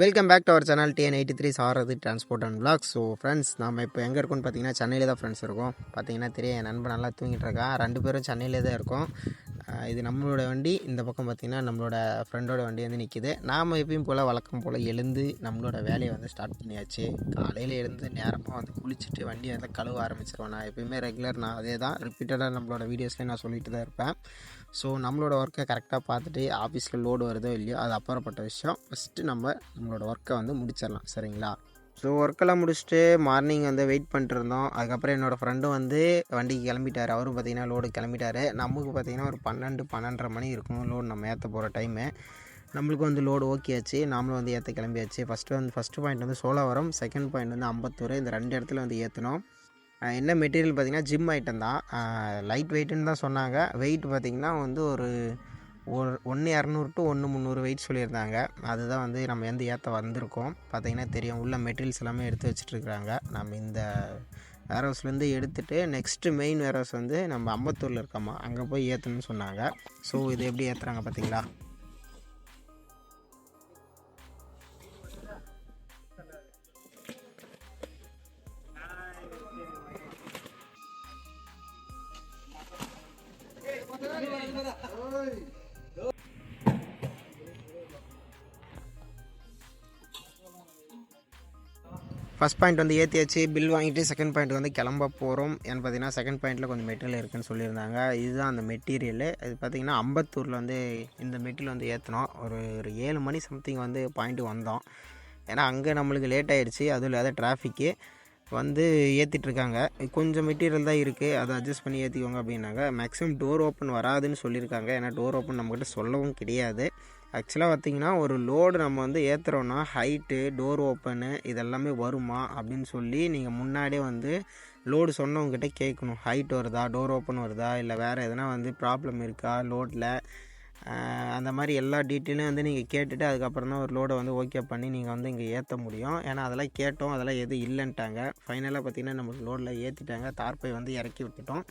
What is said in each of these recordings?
Welcome back to our channel TN eighty three Sarathi transport and blog so friends நம்ம இப்போ எங்கே இருக்கோம்னு பார்த்தீங்கன்னா சென்னையில் தான் ஃப்ரெண்ட்ஸ் இருக்கோம். பார்த்தீங்கன்னா தெரியும் என் நண்பன் நல்லா தூங்கிட்டு இருக்கான் ரெண்டு பேரும் சென்னையிலே தான் இருக்கோம். இது நம்மளோட வண்டி. இந்த பக்கம் பார்த்தீங்கன்னா நம்மளோட ஃப்ரெண்டோட வண்டி வந்து நிற்கிது நாம் எப்பயும் போல் வழக்கம் போல் எழுந்து நம்மளோட வேலையை வந்து ஸ்டார்ட் பண்ணியாச்சு. காலையில் எழுந்து நேரமாக வந்து குளிச்சுட்டு வண்டியை வந்து கழுவ ஆரம்பிச்சிருவேன் நான் எப்பயுமே ரெகுலர் நான் அதே தான் ரிப்பீட்டடாக நம்மளோட வீடியோஸ்லேயும் நான் சொல்லிட்டு தான் இருப்பேன். ஸோ நம்மளோட ஒர்க்கை கரெக்டாக பார்த்துட்டு ஆஃபீஸில் லோடு வருதோ இல்லையோ அது அப்புறப்பட்ட விஷயம். ஃபஸ்ட்டு நம்ம நம்மளோட ஒர்க்கை வந்து முடிச்சிடலாம் சரிங்களா? ஸோ ஒர்க்கெல்லாம் முடிச்சுட்டு மார்னிங் வந்து வெயிட் பண்ணிட்டுருந்தோம் அதுக்கப்புறம் என்னோடய ஃப்ரெண்டும் வந்து வண்டிக்கு கிளம்பிட்டார். அவரும் பார்த்தீங்கன்னா லோடு கிளம்பிட்டாரு. நமக்கு பார்த்தீங்கன்னா ஒரு பன்னெண்டு பன்னெண்டரை மணி இருக்கும் லோடு நம்ம ஏற்ற போகிற டைமு நம்மளுக்கு வந்து லோடு ஓகே ஆச்சு. நாமளும் வந்து ஏற்ற கிளம்பியாச்சு. ஃபஸ்ட்டு வந்து ஃபஸ்ட்டு பாயிண்ட் வந்து சோழவரம் செகண்ட் பாயிண்ட் வந்து அம்பத்தூர். இந்த ரெண்டு இடத்துல வந்து ஏற்றினோம் என்ன மெட்டீரியல் பார்த்திங்கன்னா ஜிம் ஐட்டம் தான். லைட் வெயிட்டுன்னு தான் சொன்னாங்க. வெயிட் பார்த்திங்கன்னா வந்து ஒரு ஒரு ஒன்று இரநூறு டு ஒன்று முந்நூறு வெயிட் சொல்லியிருந்தாங்க. அதுதான் வந்து நம்ம எந்த ஏற்ற வந்திருக்கோம். பார்த்திங்கன்னா தெரியும். உள்ள மெட்டீரியல்ஸ் எல்லாமே எடுத்து வச்சுட்ருக்குறாங்க நம்ம இந்த வேர்ஹவுஸ்லேருந்து எடுத்துகிட்டு நெக்ஸ்ட்டு மெயின் வேர்ஹவுஸ் வந்து நம்ம அம்பத்தூரில் இருக்கோமா அங்கே போய் ஏற்றணும்னு சொன்னாங்க. ஸோ இது எப்படி ஏற்றுறாங்க பார்த்தீங்களா? ஃபஸ்ட் பாயிண்ட் வந்து ஏற்றியாச்சு பில் வாங்கிட்டு செகண்ட் பாயிண்ட் வந்து கிளம்ப போகிறோம் ஏன்னு பார்த்தீங்கன்னா செகண்ட் பாயிண்ட்டில் கொஞ்சம் மெட்டீரியல் இருக்குன்னு சொல்லியிருந்தாங்க. இதுதான் அந்த மெட்டீரியல் இது பார்த்தீங்கன்னா அம்பத்தூரில் வந்து இந்த மெட்டீரியல் வந்து ஏற்றினோம் ஒரு ஒரு ஏழு மணி சம்திங் வந்து பாயிண்ட்டு வந்தோம். ஏன்னா அங்கே நம்மளுக்கு லேட் ஆகிடுச்சு அதுவும் இல்லாத டிராஃபிக்கு வந்து ஏற்றிட்டுருக்காங்க கொஞ்சம் மெட்டீரியல் தான் இருக்குது அதை அட்ஜஸ்ட் பண்ணி ஏற்றிக்கோங்க அப்படின்னாங்க. மேக்ஸிமம் டோர் ஓப்பன் வராதுன்னு சொல்லியிருக்காங்க. ஏன்னா டோர் ஓப்பன் நம்மக்கிட்ட சொல்லவும் கிடையாது. ஆக்சுவலாக பார்த்திங்கன்னா ஒரு லோடு நம்ம வந்து ஏற்றுறோன்னா ஹைட்டு டோர் ஓப்பனு இதெல்லாமே வருமா அப்படின்னு சொல்லி நீங்கள் முன்னாடியே வந்து லோடு சொன்னவங்ககிட்ட கேட்கணும். ஹைட் வருதா டோர் ஓப்பன் வருதா இல்லை வேறு எதனா வந்து ப்ராப்ளம் இருக்கா லோடில் அந்த மாதிரி எல்லா டீட்டெயிலும் வந்து நீங்கள் கேட்டுட்டு அதுக்கப்புறம் தான் ஒரு லோடை வந்து ஓகே பண்ணி நீங்கள் வந்து இங்கே ஏற்ற முடியும். ஏன்னா அதெல்லாம் கேட்டோம் அதெல்லாம் எதுவும் இல்லைன்ட்டாங்க. ஃபைனலாக பார்த்தீங்கன்னா நம்ம லோடில் ஏற்றிட்டாங்க தார்ப்பை வந்து இறக்கி விட்டுட்டோம்.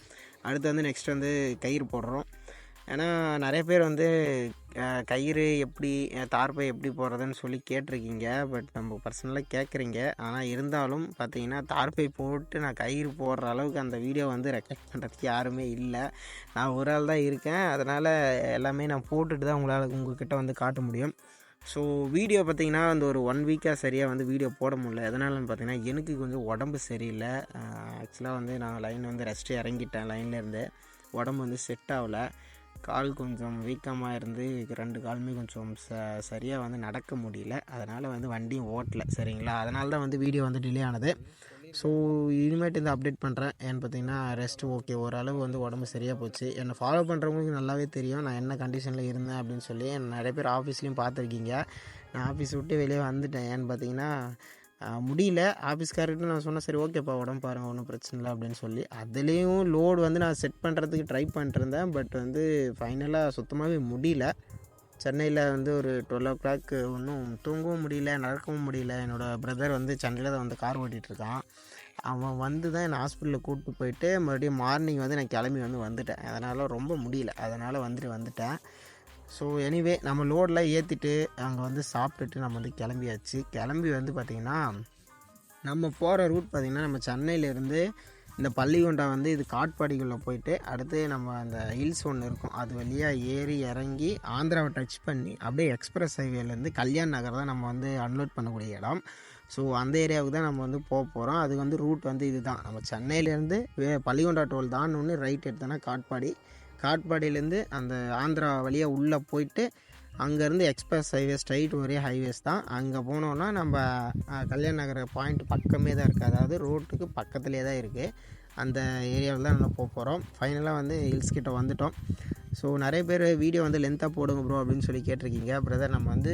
அடுத்து வந்து நெக்ஸ்ட் வந்து கயிறு போடுறோம். ஏன்னா நிறைய பேர் வந்து கயிறு எப்படி தார்பை தார்ப்பை எப்படி போடுறதுன்னு சொல்லி கேட்டிருக்கீங்க. பட் நம்ம பர்சனலாக கேட்குறீங்க. ஆனால் இருந்தாலும் பார்த்தீங்கன்னா தார்ப்பை போட்டு நான் கயிறு போடுற அளவுக்கு அந்த வீடியோ வந்து ரெக்கார்ட் பண்ணுறதுக்கு யாருமே இல்லை. நான் ஒரு ஆள் தான் இருக்கேன். அதனால் எல்லாமே நான் போட்டுட்டு தான் உங்களால் உங்கள்கிட்ட வந்து காட்ட முடியும். ஸோ வீடியோ பார்த்தீங்கன்னா அந்த ஒரு ஒன் வீக்காக சரியாக வந்து வீடியோ போட முடியல. எதனாலன்னு பார்த்தீங்கன்னா எனக்கு கொஞ்சம் உடம்பு சரியில்லை. ஆக்சுவலாக வந்து நான் லைன் வந்து ரெஸ்ட்டு இறங்கிட்டேன் லைன்லேருந்து உடம்பு வந்து செட் ஆகலை. கால் கொஞ்சம் வீக்கமாக இருந்து ரெண்டு காலுமே கொஞ்சம் ச சரியாக வந்து நடக்க முடியல. அதனால் வந்து வண்டியும் ஓட்டலை சரிங்களா? அதனால தான் வந்து வீடியோ வந்து டிலே ஆனது. ஸோ இனிமேட்டு இந்த அப்டேட் பண்ணுறேன் ஏன்னு பார்த்தீங்கன்னா ரெஸ்ட் ஓகே ஓரளவு வந்து உடம்பு சரியாக போச்சு. என்னை ஃபாலோ பண்ணுறவங்களுக்கு நல்லாவே தெரியும். நான் என்ன கண்டிஷனில் இருந்தேன் அப்படின்னு சொல்லி நிறைய பேர் ஆஃபீஸ்லேயும் பார்த்துருக்கீங்க. நான் ஆஃபீஸ் விட்டு வெளியே வந்துட்டேன். ஏன்னு பார்த்தீங்கன்னா முடியல. ஆஃபீஸ்கார்கிட்ட நான் சொன்னேன் சரி ஓகேப்பா உடம்பு பாருங்க ஒன்றும் பிரச்சனை இல்லை அப்படின்னு சொல்லி. அதுலேயும் லோடு வந்து நான் செட் பண்ணுறதுக்கு ட்ரை பண்ணிட்டுருந்தேன் பட் வந்து ஃபைனலாக சுத்தமாகவே முடியல. சென்னையில் வந்து ஒரு டுவெல் ஓ கிளாக் ஒன்றும் தூங்கவும் முடியல நடக்கவும் முடியல. என்னோடய பிரதர் வந்து சென்னையில் தான் வந்து கார் ஓட்டிகிட்ருக்கான் அவன் வந்து தான் என்னை ஹாஸ்பிட்டலில் கூப்பிட்டு போயிட்டு மறுபடியும் மார்னிங் வந்து நான் கிளம்பி வந்து வந்துட்டேன். அதனால் ரொம்ப முடியல. அதனால் வந்துட்டு வந்துட்டேன். ஸோ எனிவே நம்ம லோடெலாம் ஏற்றிட்டு அங்கே வந்து சாப்பிட்டுட்டு நம்ம வந்து கிளம்பியாச்சு. கிளம்பி வந்து பார்த்திங்கன்னா நம்ம போகிற ரூட் பார்த்திங்கன்னா நம்ம சென்னையிலேருந்து இந்த பள்ளிகொண்டா வந்து இது காட்பாடிக்குள்ளே போயிட்டு அடுத்து நம்ம அந்த ஹில்ஸ் ஒன்று இருக்கும். அது வழியாக ஏறி இறங்கி ஆந்திராவை டச் பண்ணி அப்படியே எக்ஸ்பிரஸ் ஹைவேலேருந்து கல்யாண் நகர் தான் நம்ம வந்து அன்லோட் பண்ணக்கூடிய இடம். ஸோ அந்த ஏரியாவுக்கு தான் நம்ம வந்து போக போகிறோம் அதுக்கு வந்து ரூட் வந்து இதுதான். நம்ம சென்னையிலேருந்து பள்ளிகொண்டா டோல் தான் ஒன்று ரைட் எடுத்தோன்னா காட்பாடி. காட்பாடியிலேருந்து அந்த ஆந்திரா வழியாக உள்ளே போயிட்டு அங்கேருந்து எக்ஸ்பிரஸ் ஹைவே ஸ்ட்ரைட் ஒரே ஹைவேஸ் தான். அங்கே போனோன்னா நம்ம கல்யாண நகர பாயிண்ட் பக்கமே தான் இருக்குது அதாவது ரோட்டுக்கு பக்கத்துலேயே தான் இருக்குது அந்த ஏரியாவில் தான் நம்ம போக போகிறோம் ஃபைனலாக வந்து ஹில்ஸ் கிட்ட வந்துட்டோம். ஸோ நிறைய பேர் வீடியோ வந்து லென்த்தாக போடுங்க ப்ரோ அப்படின்னு சொல்லி கேட்டிருக்கீங்க. பிரதர் நம்ம வந்து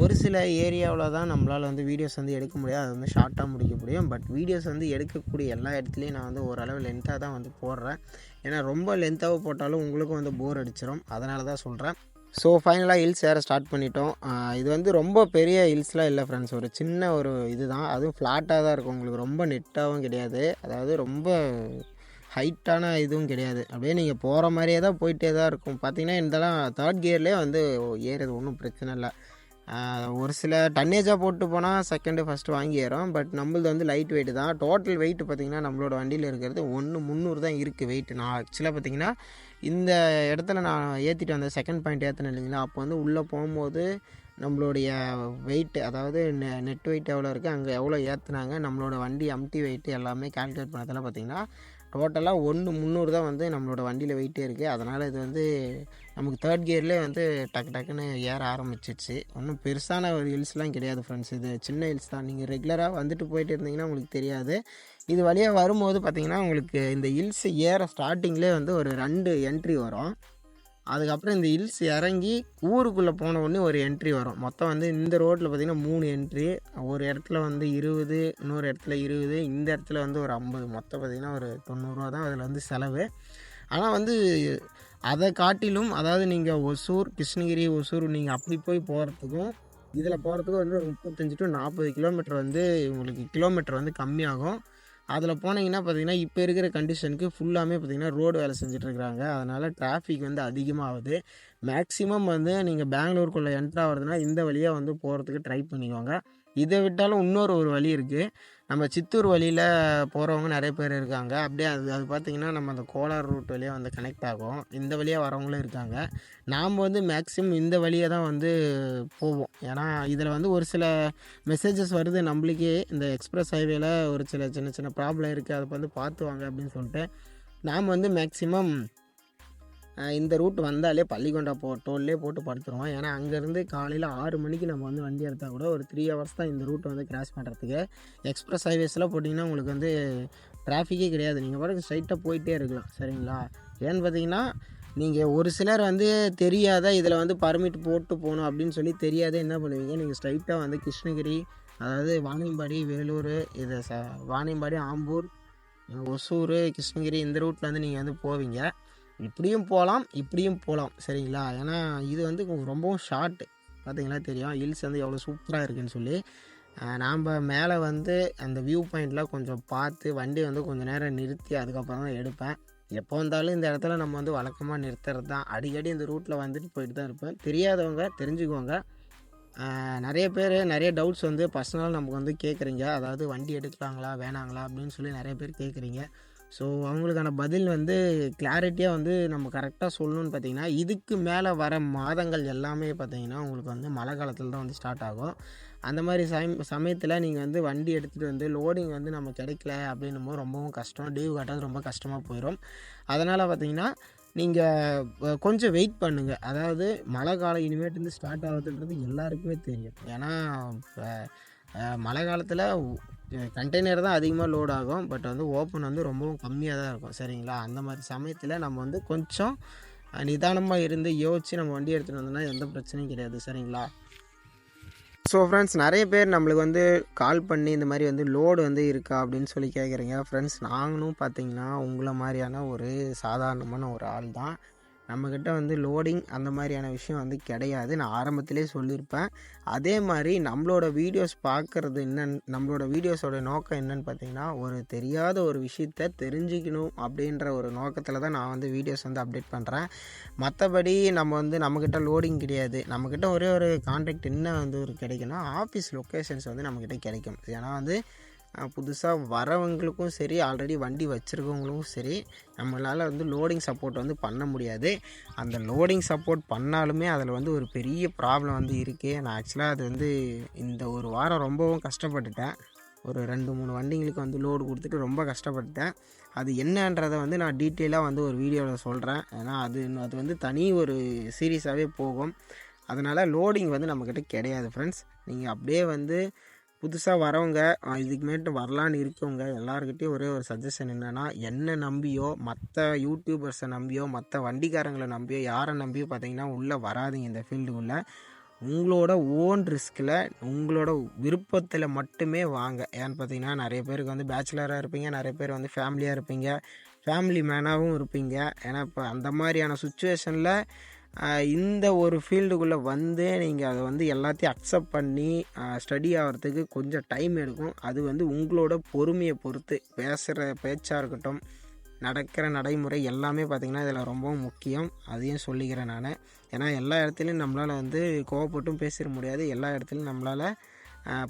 ஒரு சில ஏரியாவில் தான் நம்மளால் வந்து வீடியோஸ் வந்து எடுக்க முடியாது. அது வந்து ஷார்ட்டாக முடிக்க முடியும். பட் வீடியோஸ் வந்து எடுக்கக்கூடிய எல்லா இடத்துலையும் நான் வந்து ஓரளவு லென்த்தாக தான் வந்து போடுறேன். ஏன்னா ரொம்ப லென்த்தாக போட்டாலும் உங்களுக்கும் வந்து போர் அடிச்சிடும் அதனால தான் சொல்கிறேன் ஸோ ஃபைனலாக ஹில்ஸ் ஏற ஸ்டார்ட் பண்ணிட்டோம். இது வந்து ரொம்ப பெரிய ஹில்ஸ்லாம் இல்லை ஃப்ரெண்ட்ஸ் ஒரு சின்ன ஒரு இதுதான். அதுவும் ஃப்ளாட்டாக தான் இருக்கும். உங்களுக்கு ரொம்ப நெட்டாகவும் கிடையாது. அதாவது ரொம்ப ஹைட்டான இதுவும் கிடையாது. அப்படியே நீங்கள் போகிற மாதிரியே தான் போயிட்டே தான் இருக்கும். பார்த்தீங்கன்னா இதெல்லாம் தேர்ட் கியர்லேயே வந்து ஏறுறது ஒன்றும் பிரச்சனை இல்லை. ஒரு சில டன்னேஜாக போட்டு போனால் செகண்டு ஃபஸ்ட்டு வாங்கிடுறோம். பட் நம்மளது வந்து லைட் வெயிட் தான். டோட்டல் வெயிட் பார்த்திங்கன்னா நம்மளோட வண்டியில் இருக்கிறது ஒன்று முந்நூறு தான் இருக்குது வெயிட் நான் ஆக்சுவலாக பார்த்திங்கன்னா இந்த இடத்துல நான் ஏற்றிட்டு வந்த செகண்ட் பாயிண்ட் ஏற்றினேன் இல்லைங்களா? அப்போ வந்து உள்ளே போகும்போது நம்மளுடைய வெயிட் அதாவது நெ நெட் வெயிட் எவ்வளோ இருக்குது அங்கே எவ்வளோ ஏற்றுனாங்க நம்மளோட வண்டி எம்டி வெயிட்டு எல்லாமே கால்குலேட் பண்ணதெல்லாம் பார்த்திங்கன்னா டோட்டலாக ஒன்று முந்நூறு தான் வந்து நம்மளோட வண்டியில் வெயிட்டே இருக்குது அதனால் இது வந்து நமக்கு தேர்ட் கியர்லேயே வந்து டக்கு டக்குன்னு ஏற ஆரம்பிச்சிடுச்சு. ஒன்றும் பெருசான ஒரு ஹில்ஸ்லாம் கிடையாது ஃப்ரெண்ட்ஸ் இது சின்ன ஹில்ஸ் தான். நீங்கள் ரெகுலராக வந்துட்டு போயிட்டு இருந்தீங்கன்னா உங்களுக்கு தெரியாது. இது வழியாக வரும்போது பார்த்தீங்கன்னா உங்களுக்கு இந்த ஹில்ஸ் ஏற ஸ்டார்டிங்லேயே வந்து ஒரு ரெண்டு என்ட்ரி வரும். அதுக்கப்புறம் இந்த ஹில்ஸ் இறங்கி ஊருக்குள்ளே போன உடனே ஒரு என்ட்ரி வரும். மொத்தம் வந்து இந்த ரோட்டில் பார்த்திங்கன்னா மூணு என்ட்ரி ஒரு இடத்துல வந்து இருபது இன்னொரு இடத்துல இருபது இந்த இடத்துல வந்து ஒரு ஐம்பது. மொத்தம் பார்த்திங்கன்னா ஒரு தொண்ணூறுரூவா தான் அதில் வந்து செலவு. ஆனால் வந்து அதை காட்டிலும் அதாவது நீங்கள் ஒசூர் கிருஷ்ணகிரி ஒசூர் நீங்கள் அப்படி போய் போகிறதுக்கும் இதில் போகிறதுக்கும் வந்து ஒரு முப்பத்தஞ்சு டு நாற்பது கிலோமீட்டர் வந்து உங்களுக்கு கிலோமீட்டர் வந்து கம்மியாகும். அதில் போனீங்கன்னா பார்த்தீங்கன்னா இப்போ இருக்கிற கண்டிஷனுக்கு ஃபுல்லாமே பார்த்தீங்கன்னா ரோடு வேலை செஞ்சிட்ருக்குறாங்க அதனால் டிராஃபிக் வந்து அதிகமாகுது. மேக்ஸிமம் வந்து நீங்கள் பெங்களூருக்குள்ளே என்ட்ரு ஆகிறதுனா இந்த வழியாக வந்து போகிறதுக்கு ட்ரை பண்ணிக்கோங்க. இதை விட்டாலும் இன்னொரு ஒரு வழி இருக்குது நம்ம சித்தூர் வழியில் போகிறவங்க நிறைய பேர் இருக்காங்க. அப்படியே அது அது பார்த்திங்கன்னா நம்ம அந்த கோலார் ரூட் வழியாக வந்து கனெக்ட் ஆகும். இந்த வழியாக வரவங்களும் இருக்காங்க. நாம் வந்து மேக்ஸிமம் இந்த வழியை தான் வந்து போவோம். ஏன்னா இதில் வந்து ஒரு சில மெசேஜஸ் வருது நம்மளுக்கே. இந்த எக்ஸ்பிரஸ் ஹைவேல ஒரு சில சின்ன சின்ன ப்ராப்ளம் இருக்குது அதை வந்து பார்த்து வாங்க அப்படின்னு சொல்லிட்டு நாம் வந்து மேக்ஸிமம் இந்த ரூட் வந்தாலே பள்ளிக்கொண்டா போ டோல்லே போட்டு படுத்துருவோம். ஏன்னா அங்கேருந்து காலையில் ஆறு மணிக்கு நம்ம வந்து வண்டி எடுத்தால் கூட ஒரு த்ரீ ஹவர்ஸ் தான் இந்த ரூட்டை வந்து கிராஸ் பண்ணுறதுக்கு எக்ஸ்பிரஸ் ஹைவேஸில் போட்டிங்கன்னா உங்களுக்கு வந்து டிராஃபிக்கே கிடையாது. நீங்கள் பாட்டுக்கு ஸ்ட்ரைட்டாக போயிட்டே இருக்கலாம். சரிங்களா? ஏன்னு பார்த்தீங்கன்னா நீங்கள் ஒரு சிலர் வந்து தெரியாத இதில் வந்து பர்மிட் போட்டு போகணும் அப்படின்னு சொல்லி தெரியாத என்ன பண்ணுவீங்க? நீங்கள் ஸ்ட்ரைட்டாக வந்து கிருஷ்ணகிரி அதாவது வாணியம்பாடி வேலூர் இது ச வாணியம்பாடி ஆம்பூர் ஒசூர் கிருஷ்ணகிரி இந்த ரூட்டில் வந்து நீங்கள் வந்து போவீங்க. இப்படியும் போகலாம் இப்படியும் போகலாம். சரிங்களா? ஏன்னா இது வந்து ரொம்பவும் ஷார்ட்டு பார்த்தீங்களா தெரியும். ஹில்ஸ் வந்து எவ்வளோ சூப்பராக இருக்குன்னு சொல்லி. நாம் மேலே வந்து அந்த வியூ பாயிண்ட்லாம் கொஞ்சம் பார்த்து வண்டி வந்து கொஞ்சம் நேரம் நிறுத்தி அதுக்கப்புறம் தான் எடுப்பேன். எப்போ வந்தாலும் இந்த இடத்துல நம்ம வந்து வழக்கமாக நிறுத்துறது தான். அடிக்கடி இந்த ரூட்டில் வந்துட்டு போயிட்டு தான் இருப்பேன். தெரியாதவங்க தெரிஞ்சுக்கோங்க நிறைய பேர் நிறைய டவுட்ஸ் வந்து பர்சனலாக நமக்கு வந்து கேட்குறீங்க அதாவது வண்டி எடுக்கலாங்களா வேணாங்களா அப்படின்னு சொல்லி நிறைய பேர் கேட்குறீங்க ஸோ அவங்களுக்கான பதில் வந்து கிளாரிட்டியாக வந்து நம்ம கரெக்டாக சொல்லணும்னு பார்த்தீங்கன்னா இதுக்கு மேலே வர மாதங்கள் எல்லாமே பார்த்தீங்கன்னா உங்களுக்கு வந்து மழை காலத்தில் தான் வந்து ஸ்டார்ட் ஆகும். அந்த மாதிரி சம சமயத்தில் நீங்கள் வந்து வண்டி எடுத்துகிட்டு வந்து லோடிங் வந்து நம்ம கிடைக்கல அப்படின்னும் போது ரொம்பவும் கஷ்டம். டியூ கட்டுறது ரொம்ப கஷ்டமாக போயிடும் அதனால் பார்த்தீங்கன்னா நீங்கள் கொஞ்சம் வெயிட் பண்ணுங்கள் அதாவது மழை காலம் இனிமேட்டு ஸ்டார்ட் ஆகுதுன்றது எல்லாருக்குமே தெரியும். ஏன்னா இப்போ மழை காலத்தில் கண்டெய்னர் தான் அதிகமாக லோட் ஆகும். பட் வந்து ஓப்பன் வந்து ரொம்பவும் கம்மியாக தான் இருக்கும். சரிங்களா? அந்த மாதிரி சமயத்தில் நம்ம வந்து கொஞ்சம் நிதானமாக இருந்து யோசித்து நம்ம வண்டி எடுத்துகிட்டு வந்தோம்னா எந்த பிரச்சனையும் கிடையாது. சரிங்களா? ஸோ ஃப்ரெண்ட்ஸ் நிறைய பேர் நம்மளுக்கு வந்து கால் பண்ணி இந்த மாதிரி வந்து லோடு வந்து இருக்கா அப்படின்னு சொல்லி கேட்குறீங்க ஃப்ரெண்ட்ஸ் நாங்களும் பார்த்தீங்கன்னா உங்களை மாதிரியான ஒரு சாதாரணமான ஒரு ஆள் தான் நம்மக்கிட்ட வந்து லோடிங் அந்த மாதிரியான விஷயம் வந்து கிடையாது. நான் ஆரம்பத்திலே சொல்லியிருப்பேன். அதே மாதிரி நம்மளோட வீடியோஸ் பார்க்குறது என்னன்னு நம்மளோட வீடியோஸோட நோக்கம் என்னன்னு பார்த்தீங்கன்னா ஒரு தெரியாத ஒரு விஷயத்த தெரிஞ்சுக்கணும் அப்படின்ற ஒரு நோக்கத்தில் தான் நான் வந்து வீடியோஸ் வந்து அப்டேட் பண்ணுறேன் மற்றபடி நம்ம வந்து நம்மக்கிட்ட லோடிங் கிடையாது. நம்மக்கிட்ட ஒரே ஒரு கான்டாக்ட் என்ன வந்து ஒரு கிடைக்குன்னா ஆஃபீஸ் லொக்கேஷன்ஸ் வந்து நம்மக்கிட்ட கிடைக்கும். ஏன்னா வந்து புதுசாக வரவங்களுக்கும் சரி ஆல்ரெடி வண்டி வச்சுருக்கவங்களுக்கும் சரி நம்மளால் வந்து லோடிங் சப்போர்ட் வந்து பண்ண முடியாது. அந்த லோடிங் சப்போர்ட் பண்ணாலுமே அதில் வந்து ஒரு பெரிய ப்ராப்ளம் வந்து இருக்குது நான் ஆக்சுவலாக அது வந்து இந்த ஒரு வாரம் ரொம்பவும் கஷ்டப்பட்டுட்டேன். ஒரு ரெண்டு மூணு வண்டிங்களுக்கு வந்து லோடு கொடுத்துட்டு ரொம்ப கஷ்டப்பட்டுட்டேன். அது என்னன்றதை வந்து நான் டீட்டெயிலாக வந்து ஒரு வீடியோவில் சொல்கிறேன் ஏன்னா அது அது வந்து தனி ஒரு சீரியஸாகவே போகும். அதனால் லோடிங் வந்து நம்மக்கிட்ட கிடையாது ஃப்ரெண்ட்ஸ் நீங்கள் அப்படியே வந்து புதுசாக வரவங்க இதுக்கு மேட்டு வரலான்னு இருக்கவங்க எல்லாருக்கிட்டையும் ஒரே ஒரு சஜஷன் என்னென்னா என்னை நம்பியோ மற்ற யூடியூபர்ஸை நம்பியோ மற்ற வண்டிக்காரங்களை நம்பியோ யாரை நம்பியோ பார்த்தீங்கன்னா உள்ளே வராதிங்க இந்த ஃபீல்டுக்குள்ளே உங்களோட ஓன் ரிஸ்கில் உங்களோட விருப்பத்தில் மட்டுமே வாங்க. ஏன்னு பார்த்தீங்கன்னா நிறைய பேருக்கு வந்து பேச்சுலராக இருப்பீங்க நிறைய பேர் வந்து ஃபேமிலியாக இருப்பீங்க ஃபேமிலி மேனாகவும் இருப்பீங்க. ஏன்னா இப்போ அந்த மாதிரியான சுச்சுவேஷனில் இந்த ஒரு ஃபீல்டுக்குள்ளே வந்து நீங்கள் அதை வந்து எல்லாத்தையும் அக்செப்ட் பண்ணி ஸ்டடி ஆகிறதுக்கு கொஞ்சம் டைம் எடுக்கும். அது வந்து உங்களோட பொறுமையை பொறுத்து பேசுகிற பேச்சாக இருக்கட்டும் நடக்கிற நடைமுறை எல்லாமே பார்த்திங்கன்னா இதில் ரொம்பவும் முக்கியம். அதையும் சொல்லிக்கிறேன் நான். ஏன்னா எல்லா இடத்துலையும் நம்மளால் வந்து கோவப்பட்டும் பேசிட முடியாது. எல்லா இடத்துலையும் நம்மளால்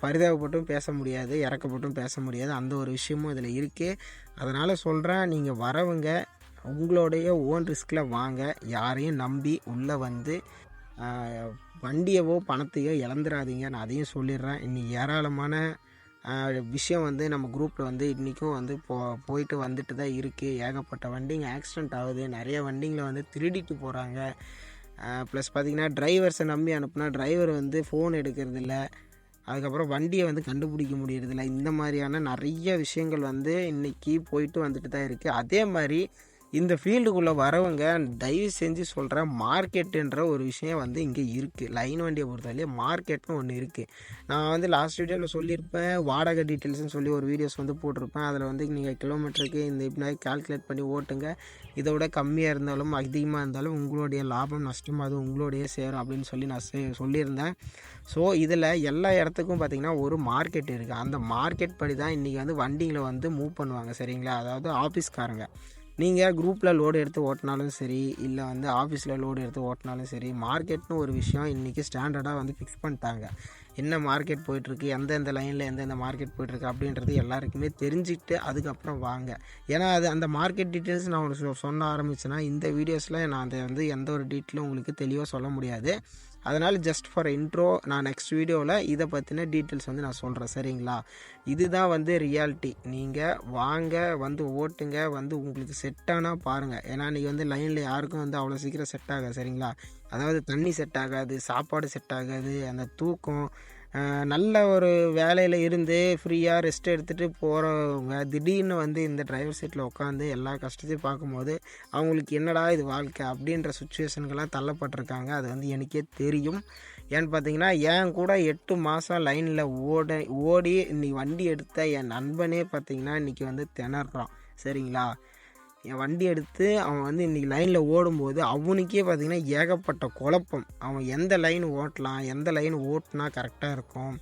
பரிதாபப்பட்டும் பேச முடியாது இறக்கப்பட்டும் பேச முடியாது. அந்த ஒரு விஷயமும் இதில் இருக்குது அதனால் சொல்கிறேன் நீங்கள் வரவங்க உங்களுடைய ஓன் ரிஸ்கில் வாங்க. யாரையும் நம்பி உள்ளே வந்து வண்டியவோ பணத்தையோ இழந்துடாதீங்க நான் அதையும் சொல்லிடுறேன். இன்னும் ஏராளமான விஷயம் வந்து நம்ம குரூப்பில் வந்து இன்றைக்கும் வந்து போ போயிட்டு வந்துட்டு தான் இருக்குது ஏகப்பட்ட வண்டிங்க ஆக்சிடெண்ட் ஆகுது. நிறைய வண்டிங்களை வந்து திருடிட்டு போகிறாங்க ப்ளஸ் பார்த்திங்கன்னா டிரைவர்ஸை நம்பி அனுப்புனா டிரைவர் வந்து ஃபோன் எடுக்கிறதில்ல. அதுக்கப்புறம் வண்டியை வந்து கண்டுபிடிக்க முடியறதில்ல. இந்த மாதிரியான நிறைய விஷயங்கள் வந்து இன்றைக்கி போயிட்டு வந்துட்டு தான் இருக்குது அதே மாதிரி இந்த ஃபீல்டுக்குள்ளே வரவங்க தயவு செஞ்சு சொல்கிற மார்க்கெட்டுன்ற ஒரு விஷயம் வந்து இங்கே இருக்குது லைன் வண்டியை பொறுத்தவரையிலே மார்க்கெட்னு ஒன்று இருக்குது நான் வந்து லாஸ்ட் வீடியோவில் சொல்லியிருப்பேன். வாடகை டீட்டெயில்ஸ்னு சொல்லி ஒரு வீடியோஸ் வந்து போட்டிருப்பேன். அதில் வந்து நீங்கள் கிலோமீட்டருக்கு இந்த இப்படி கால்குலேட் பண்ணி ஓட்டுங்க. இதை விட கம்மியாக இருந்தாலும் அதிகமாக இருந்தாலும் உங்களுடைய லாபம் நஷ்டம் அது உங்களுடைய சேரும் அப்படின்னு சொல்லி நான் செ- சொல்லியிருந்தேன். ஸோ இதில் எல்லா இடத்துக்கும் பார்த்திங்கன்னா ஒரு மார்க்கெட் இருக்குது அந்த மார்க்கெட் படி தான் இன்றைக்கி வந்து வண்டிங்களை வந்து மூவ் பண்ணுவாங்க சரிங்களா? அதாவது ஆஃபீஸ்காரங்க நீங்கள் குரூப்பில் லோடு எடுத்து ஓட்டினாலும் சரி இல்லை வந்து ஆஃபீஸில் லோடு எடுத்து ஓட்டினாலும் சரி மார்க்கெட்னு ஒரு விஷயம் இன்றைக்கி ஸ்டாண்டர்டாக வந்து ஃபிக்ஸ் பண்ணிட்டாங்க. என்ன மார்க்கெட் போயிட்டுருக்கு எந்தெந்த லைனில் எந்தெந்த மார்க்கெட் போயிட்டுருக்கு அப்படின்றது எல்லாருக்குமே தெரிஞ்சுக்கிட்டு அதுக்கப்புறம் வாங்க. ஏன்னா அது அந்த மார்க்கெட் டீட்டெயில்ஸ் நான் உங்களுக்கு சொ- சொன்ன ஆரம்பிச்சேன்னா இந்த வீடியோஸில் நான் அதை வந்து எந்த ஒரு டீட்டெயிலும் உங்களுக்கு தெளிவாக சொல்ல முடியாது. அதனால் ஜஸ்ட் ஃபார் இன்ட்ரோ நான் நெக்ஸ்ட் வீடியோவில் இதை பற்றின டீட்டெயில்ஸ் வந்து நான் சொல்கிறேன் சரிங்களா? இதுதான் வந்து ரியாலிட்டி நீங்கள் வாங்க வந்து ஓட்டுங்க வந்து உங்களுக்கு செட் ஆனால் பாருங்கள் ஏன்னா நீங்கள் வந்து லைனில் யாருக்கும் வந்து அவ்வளோ சீக்கிரம் செட் ஆகாது சரிங்களா? அதாவது தண்ணி செட் ஆகாது சாப்பாடு செட் ஆகாது அந்த தூக்கம் நல்ல ஒரு வேலையில் இருந்து ஃப்ரீயாக ரெஸ்ட் எடுத்துகிட்டு போகிறவங்க திடீர்னு வந்து இந்த டிரைவர் சீட்டில் உட்காந்து எல்லா கஷ்டத்தையும் பார்க்கும்போது அவங்களுக்கு என்னடா இது வாழ்க்கை அப்படின்ற சுச்சுவேஷனுக்கெல்லாம் தள்ளப்பட்டிருக்காங்க. அது வந்து எனக்கே தெரியும். ஏன்னு பார்த்தீங்கன்னா என் கூட எட்டு மாதம் லைனில் ஓட ஓடி இன்னைக்கு வண்டி எடுத்த என் நண்பனே பார்த்தீங்கன்னா இன்றைக்கி வந்து திணறான். சரிங்களா? என் வண்டி எடுத்து அவன் வந்து இன்றைக்கி லைனில் ஓடும்போது அவனுக்கே பார்த்தீங்கன்னா ஏகப்பட்ட குழப்பம். அவன் எந்த லைன் ஓட்டலாம் எந்த லைன் ஓட்டினா கரெக்டாக இருக்கும்?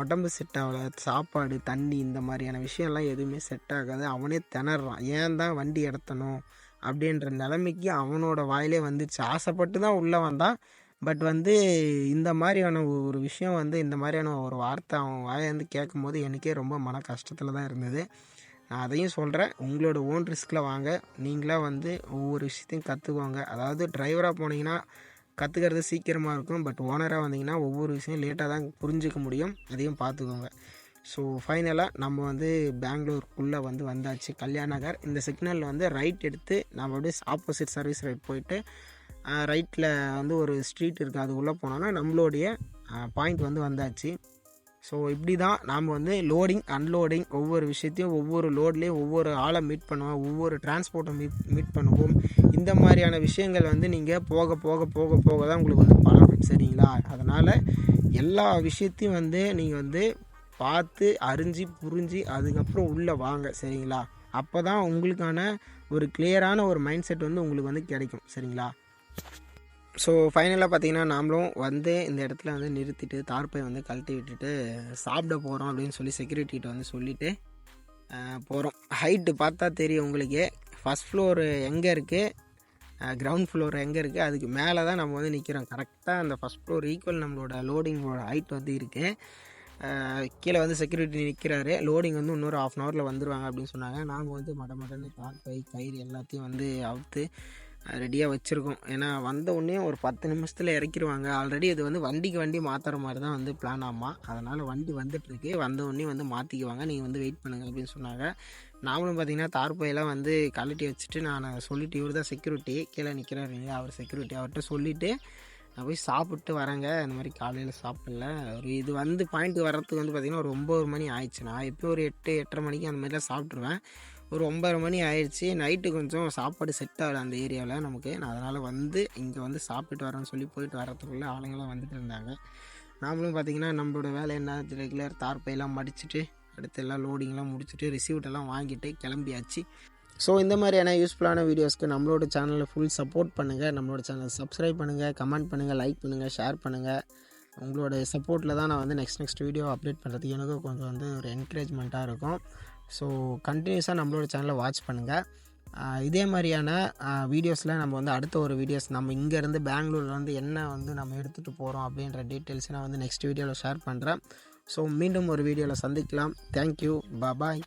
உடம்பு செட் ஆகலை சாப்பாடு தண்ணி இந்த மாதிரியான விஷயம்லாம் எதுவுமே செட் ஆகாது. அவனே திணறான். ஏன் தான் வண்டி எடுத்தணும் அப்படின்ற நிலைமைக்கு அவனோட வாயிலே வந்துச்சு ஆசைப்பட்டு தான் உள்ளே வந்தான். பட் வந்து இந்த மாதிரியான ஒரு விஷயம் வந்து இந்த மாதிரியான ஒரு வார்த்தை அவன் வாயிலேருந்து கேட்கும்போது எனக்கே ரொம்ப மன கஷ்டத்தில் தான் இருந்தது. நான் அதையும் சொல்கிறேன் உங்களோட ஓன் ரிஸ்கில் வாங்க. நீங்களாக வந்து ஒவ்வொரு விஷயத்தையும் கற்றுக்கோங்க அதாவது டிரைவராக போனீங்கன்னா கற்றுக்கிறது சீக்கிரமாக இருக்கும். பட் ஓனராக வந்தீங்கன்னா ஒவ்வொரு விஷயம் லேட்டாக தான் புரிஞ்சிக்க முடியும். அதையும் பார்த்துக்கோங்க. ஸோ ஃபைனலாக நம்ம வந்து பெங்களூருக்குள்ளே வந்து வந்தாச்சு. கல்யாண நகர். இந்த சிக்னலில் வந்து ரைட் எடுத்து நம்ம அப்படியே ஆப்போசிட் சர்வீஸ் ரைட் போயிட்டு ரைட்டில் வந்து ஒரு ஸ்ட்ரீட் இருக்குது அது உள்ளே போனோன்னா நம்மளுடைய பாயிண்ட் வந்து வந்தாச்சு. ஸோ இப்படி தான் நாம் வந்து லோடிங் அன்லோடிங் ஒவ்வொரு விஷயத்தையும் ஒவ்வொரு லோட்லேயும் ஒவ்வொரு ஆளை மீட் பண்ணுவோம் ஒவ்வொரு டிரான்ஸ்போர்ட்டை மீட் மீட் பண்ணுவோம். இந்த மாதிரியான விஷயங்கள் வந்து நீங்கள் போக போக போக போக தான் உங்களுக்கு வந்து பழகும் சரிங்களா? அதனால் எல்லா விஷயத்தையும் வந்து நீங்கள் வந்து பார்த்து அறிஞ்சு புரிஞ்சு அதுக்கப்புறம் உள்ளே வாங்க சரிங்களா? அப்போ தான் உங்களுக்கான ஒரு கிளியரான ஒரு மைண்ட் செட் வந்து உங்களுக்கு வந்து கிடைக்கும் சரிங்களா? ஸோ ஃபைனலாக பார்த்தீங்கன்னா நாமளும் வந்து இந்த இடத்துல வந்து நிறுத்திட்டு தார்ப்பை வந்து கழட்டி விட்டுட்டு சாப்பிட போகிறோம் அப்படின்னு சொல்லி செக்யூரிட்டிகிட்ட வந்து சொல்லிவிட்டு போகிறோம் ஹைட்டு பார்த்தா தெரியும் உங்களுக்கு. ஃபஸ்ட் ஃப்ளோர் எங்கே இருக்குது கிரவுண்ட் ஃப்ளோர் எங்கே இருக்குது அதுக்கு மேலே தான் நம்ம வந்து நிற்கிறோம் கரெக்டாக அந்த ஃபஸ்ட் ஃப்ளோர் ஈக்குவல் நம்மளோட லோடிங்கோட ஹைட் வந்து இருக்குது கீழே வந்து செக்யூரிட்டி நிற்கிறாரு லோடிங் வந்து இன்னொரு ஆஃப் அன் ஹவரில் வந்துடுவாங்க அப்படின்னு சொன்னாங்க. நாங்கள் வந்து மட மடன்னு தார்ப்பை கயிறு எல்லாத்தையும் வந்து அவுத்து ரெடியாக வச்சுருக்கோம். ஏன்னா வந்த உடனே ஒரு பத்து நிமிஷத்தில் இறக்கிடுவாங்க ஆல்ரெடி இது வந்து வண்டிக்கு வண்டி மாற்றுற மாதிரி தான் வந்து பிளான் ஆமா. அதனால் வண்டி வந்துட்டுருக்கு. வந்த உடனே வந்து மாற்றிக்குவாங்க நீங்கள் வந்து வெயிட் பண்ணுங்கள் அப்படின்னு சொன்னாங்க. நாமளும் பார்த்தீங்கன்னா தார்பையெல்லாம் வந்து கழட்டி வச்சுட்டு நான் சொல்லிட்டு இவர் தான் செக்யூரிட்டி கீழே நிற்கிறாரு இல்லையா? அவர் செக்யூரிட்டி அவர்கிட்ட சொல்லிவிட்டு நான் போய் சாப்பிட்டு வரேங்க. இந்த மாதிரி காலையில் சாப்பிடல. ஒரு இது வந்து பாயிண்ட் வர்றதுக்கு வந்து பார்த்திங்கன்னா ஒரு ஒம்பது மணி ஆயிடுச்சு. நான் எப்போ ஒரு எட்டு எட்டரை மணிக்கு அந்த மாதிரிலாம் சாப்பிட்ருவேன் ஒரு ஒம்பது மணி ஆயிடுச்சு. நைட்டு கொஞ்சம் சாப்பாடு செட் ஆகல அந்த ஏரியாவில் நமக்கு. நான் அதனால் வந்து இங்கே வந்து சாப்பிட்டு வரேன்னு சொல்லி போயிட்டு வரத்துக்குள்ளே ஆளுங்களாம் வந்துட்டு இருந்தாங்க. நாமளும் பார்த்திங்கன்னா நம்மளோட வேலை என்ன? ரெகுலர் தார்ப்பையெல்லாம் மடிச்சுட்டு அடுத்து எல்லாம் லோடிங்லாம் முடிச்சுட்டு ரிசீவ்ட்டெல்லாம் வாங்கிட்டு கிளம்பியாச்சு. ஸோ இந்த மாதிரியான யூஸ்ஃபுல்லான வீடியோஸ்க்கு நம்மளோட சேனலை ஃபுல் சப்போர்ட் பண்ணுங்கள் நம்மளோட சேனலை சப்ஸ்கிரைப் பண்ணுங்கள் கமெண்ட் பண்ணுங்கள் லைக் பண்ணுங்கள் ஷேர் பண்ணுங்கள் உங்களோட சப்போர்ட்டில் தான் நான் வந்து நெக்ஸ்ட் நெக்ஸ்ட் வீடியோ அப்டேட் பண்ணுறதுக்கு எனக்கு கொஞ்சம் வந்து ஒரு என்கரேஜ்மெண்ட்டாக இருக்கும். ஸோ கண்டினியூஸாக நம்மளோட சேனலை வாட்ச் பண்ணுங்கள் இதே மாதிரியான வீடியோஸில் நம்ம வந்து அடுத்த ஒரு வீடியோஸ் நம்ம இங்கேருந்து பெங்களூர்லேருந்து என்ன வந்து நம்ம எடுத்துகிட்டு போகிறோம் அப்படின்ற டீட்டெயில்ஸ் நான் வந்து நெக்ஸ்ட் வீடியோவில் ஷேர் பண்ணுறேன் ஸோ மீண்டும் ஒரு வீடியோவில் சந்திக்கலாம். Thank you bye